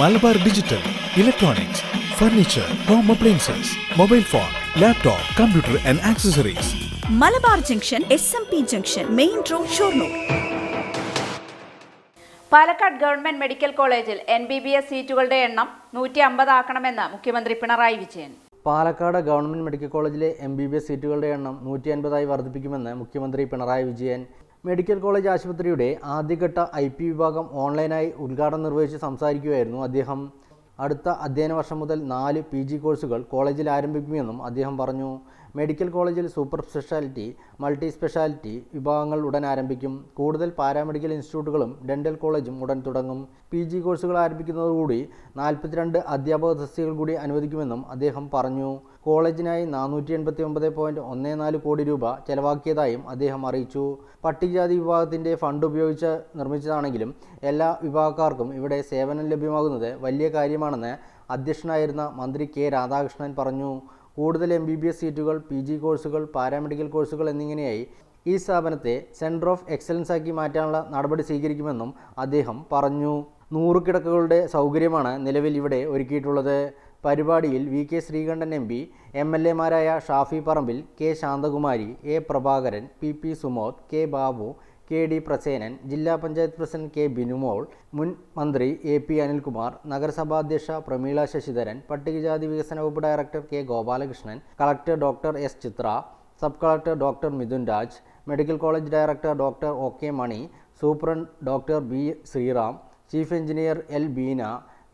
Malabar digital electronics furniture home appliances mobile phone laptop computer and accessories Malabar junction S M P junction main road Shoranur. Palakkad government medical കോളേജിൽ N B B S സീറ്റുകളുടെ എണ്ണം നൂറ്റി അമ്പതാക്കണമെന്ന് മുഖ്യമന്ത്രി Pinarayi Vijayan. Palakkad government medical കോളേജിലെ M B B S സീറ്റുകളുടെ എണ്ണം നൂറ്റി അൻപതായി വർദ്ധിപ്പിക്കുമെന്ന് മുഖ്യമന്ത്രി പിണറായി വിജയൻ. മെഡിക്കൽ കോളേജ് ആശുപത്രിയുടെ ആദ്യഘട്ട ഐ പി വിഭാഗം ഓൺലൈനായി ഉദ്ഘാടനം നിർവഹിച്ച് സംസാരിക്കുകയായിരുന്നു അദ്ദേഹം. അടുത്ത അധ്യയന വർഷം മുതൽ നാല് പി ജി കോഴ്സുകൾ കോളേജിൽ ആരംഭിക്കുമെന്നും അദ്ദേഹം പറഞ്ഞു. മെഡിക്കൽ കോളേജിൽ സൂപ്പർ സ്പെഷ്യാലിറ്റി മൾട്ടി സ്പെഷ്യാലിറ്റി വിഭാഗങ്ങൾ ഉടൻ ആരംഭിക്കും. കൂടുതൽ പാരാമെഡിക്കൽ ഇൻസ്റ്റിറ്റ്യൂട്ടുകളും ഡെന്റൽ കോളേജും ഉടൻ തുടങ്ങും. പി ജി കോഴ്സുകൾ ആരംഭിക്കുന്നതോടുകൂടി നാൽപ്പത്തിരണ്ട് അധ്യാപക തസ്തികൾ കൂടി അനുവദിക്കുമെന്നും അദ്ദേഹം പറഞ്ഞു. കോളേജിനായി നാനൂറ്റി എൺപത്തി ഒമ്പത് പോയിന്റ് ഒന്ന് നാല് കോടി രൂപ ചെലവാക്കിയതായും അദ്ദേഹം അറിയിച്ചു. പട്ടികജാതി വിഭാഗത്തിന്റെ ഫണ്ട് ഉപയോഗിച്ച് നിർമ്മിച്ചതാണെങ്കിലും എല്ലാ വിഭാഗക്കാർക്കും ഇവിടെ സേവനം ലഭ്യമാകുന്നത് വലിയ കാര്യമാണെന്ന് അധ്യക്ഷനായിരുന്ന മന്ത്രി കെ രാധാകൃഷ്ണൻ പറഞ്ഞു. കൂടുതൽ എം ബി ബി എസ് സീറ്റുകൾ പി ജി കോഴ്സുകൾ പാരാമെഡിക്കൽ കോഴ്സുകൾ എന്നിങ്ങനെയായി ഈ സ്ഥാപനത്തെ സെന്റർ ഓഫ് എക്സലൻസ് ആക്കി മാറ്റാനുള്ള നടപടി സ്വീകരിക്കുമെന്നും അദ്ദേഹം പറഞ്ഞു. നൂറ് കിടക്കകളുടെ സൗകര്യമാണ് നിലവിൽ ഇവിടെ ഒരുക്കിയിട്ടുള്ളത്. പരിപാടിയിൽ V K Sreekandan M P M L എമാരായ Shafi Parambil K Santhakumari A Prabhakaran P P Sumod K Babu K D Prasenan ജില്ലാ പഞ്ചായത്ത് പ്രസിഡന്റ് കെ ബിനുമോൾ മുൻ മന്ത്രി എ പി അനിൽകുമാർ നഗരസഭാധ്യക്ഷ പ്രമീള ശശിധരൻ പട്ടികജാതി വികസന വകുപ്പ് director K Gopalakrishnan collector doctor S Chithra sub collector doctor Mithun Raj medical college director doctor O K Mani superintendent doctor B Sreeram chief engineer L Beena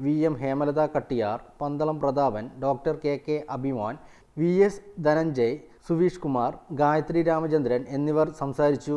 V M Hemalatha Kattiyar Pandalam Prathapan doctor K K Abhiman V S Dhananjay Suveesh Kumar Gayathri Ramachandran എന്നിവർ സംസാരിച്ചു.